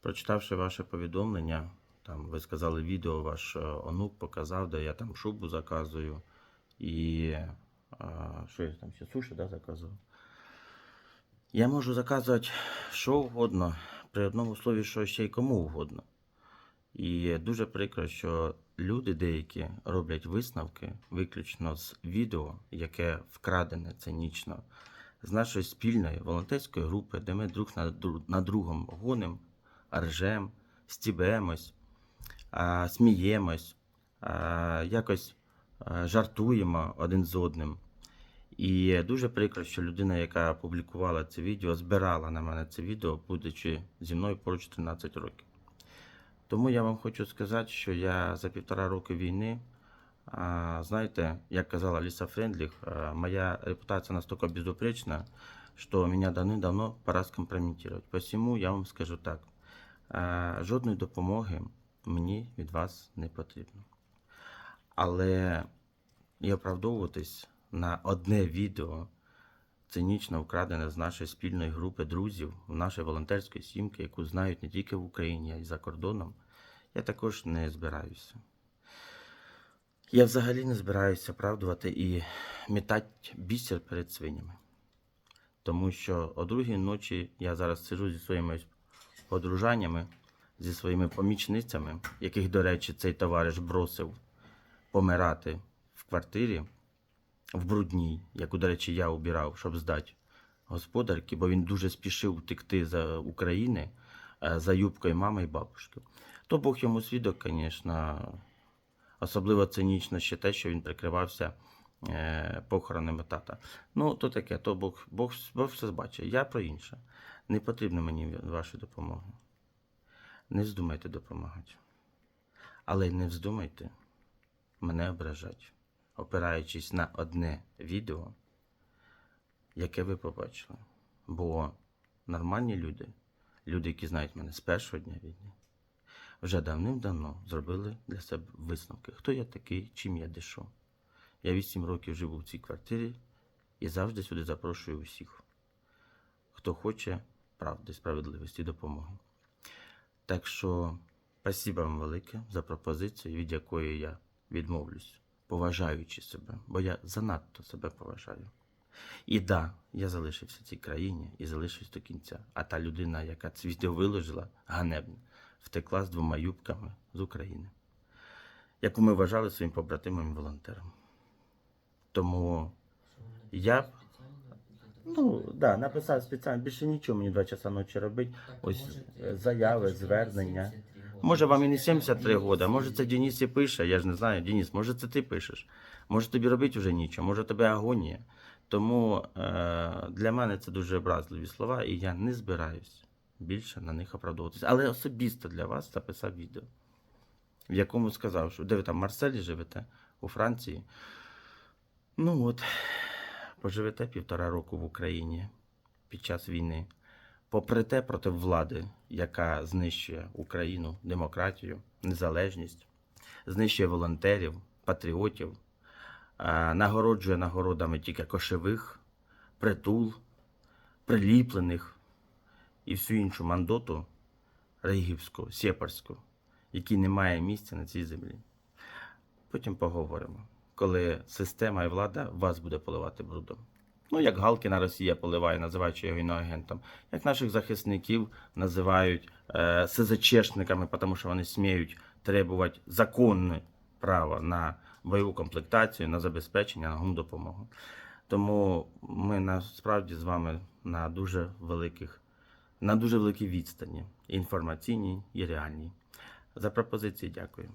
Прочитавши ваше повідомлення, там ви сказали відео, ваш е, онук показав, де я там шубу заказую. І а, що я там ще суші да, заказував. Я можу заказувати що угодно, при одному слові, що ще й кому угодно. І дуже прикро, що люди деякі роблять висновки виключно з відео, яке вкрадене цинічно з нашої спільної волонтерської групи, де ми друг на, дру- на другом гоним, ржем, стібемось, сміємось, якось жартуємо один з одним. І дуже прикро, що людина, яка публікувала це відео, збирала на мене це відео, будучи зі мною поруч 13 років. Тому я вам хочу сказати, що я за півтора роки війни, знаєте, як казала Ліса Френдліх, моя репутація настолько безупречна, что меня давно-давно пора скомпрометировать. Посему я вам скажу так: жодної допомоги мені від вас не потрібно. Але і оправдовуватись на одне відео, цинічно вкрадене з нашої спільної групи друзів, в нашої волонтерської сімки, яку знають не тільки в Україні, а й за кордоном, я також не збираюся. Я взагалі не збираюся оправдувати і мітати бісер перед свинями. Тому що о другій ночі я зараз сиджу зі своїми подружаннями, зі своїми помічницями, яких, до речі, цей товариш бросив помирати в квартирі в брудній, яку, до речі, я убирав, щоб здати господарки, бо він дуже спішив втекти з України е, за юбкою мами і бабушки. То Бог йому свідок, звісно, особливо цинічно ще те, що він прикривався похоронами тата. Ну, то таке, то Бог, Бог, Бог все бачить. Я про інше. Не потрібно мені вашої допомоги. Не вздумайте допомагати. Але не вздумайте мене ображати, опираючись на одне відео, яке ви побачили. Бо нормальні люди, люди, які знають мене з першого дня війни, вже давним-давно зробили для себе висновки, хто я такий, чим я дишу. Я вісім років живу в цій квартирі і завжди сюди запрошую усіх, хто хоче правди, справедливості, допомоги. Так що, спасибо вам велике за пропозицію, від якої я відмовлюсь, поважаючи себе, бо я занадто себе поважаю. І да, я залишився в цій країні і залишусь до кінця. А та людина, яка це відео виложила, ганебно, втекла з двома юбками з України, яку ми вважали своїм побратимом і волонтером. Тому я б, ну, да, написав спеціально, більше нічого мені два часа ночі робити. Ось заяви, звернення. Може, вам і не 73 роки, може це Денис і пише, я ж не знаю, Денис, може це ти пишеш. Може тобі робити вже нічого, може тебе агонія. Тому е, для мене це дуже образливі слова, і я не збираюсь більше на них оправдовуватися. Але особисто для вас записав відео, в якому сказав, що де ви там в Марселі живете, у Франції. Ну от, поживете півтора року в Україні під час війни. Попри те, проти влади, яка знищує Україну, демократію, незалежність, знищує волонтерів, патріотів, нагороджує нагородами тільки кошевих, притул, приліплених і всю іншу мандоту рейгівську, сєпарську, якій немає місця на цій землі. Потім поговоримо, коли система і влада вас буде поливати брудом. Ну, як Галкіна Росія поливає, називаючи його іноагентом, як наших захисників називають е, СЗЧшниками, тому що вони сміють требувати законне право на бойову комплектацію, на забезпечення, на гумдопомогу. Тому ми насправді з вами на дуже великих, на дуже великій відстані, інформаційній і реальній. За пропозиції дякую.